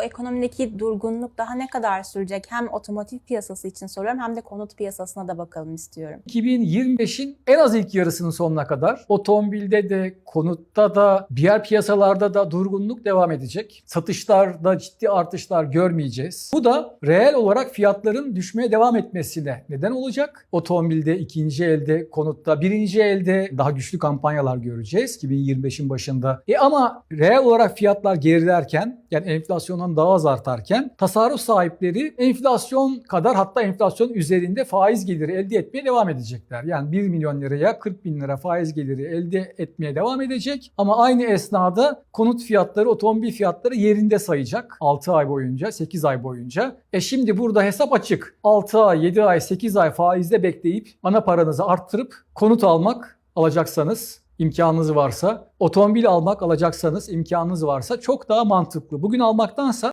Bu ekonomideki durgunluk daha ne kadar sürecek? Hem otomotiv piyasası için soruyorum hem de konut piyasasına da bakalım istiyorum. 2025'in en az ilk yarısının sonuna kadar otomobilde de, konutta da, diğer piyasalarda da durgunluk devam edecek. Satışlarda ciddi artışlar görmeyeceğiz. Bu da reel olarak fiyatların düşmeye devam etmesine neden olacak. Otomobilde, ikinci elde, konutta, birinci elde daha güçlü kampanyalar göreceğiz 2025'in başında. E ama reel olarak fiyatlar gerilerken yani enflasyondan daha az artarken tasarruf sahipleri enflasyon kadar hatta enflasyon üzerinde faiz geliri elde etmeye devam edecekler. Yani 1 milyon liraya 40 bin lira faiz geliri elde etmeye devam edecek. Ama aynı esnada konut fiyatları, otomobil fiyatları yerinde sayacak 6 ay boyunca, 8 ay boyunca. E şimdi burada hesap açık. 6 ay, 7 ay, 8 ay faizde bekleyip ana paranızı arttırıp konut almak alacaksanız imkanınız varsa, otomobil almak alacaksanız imkanınız varsa çok daha mantıklı. Bugün almaktansa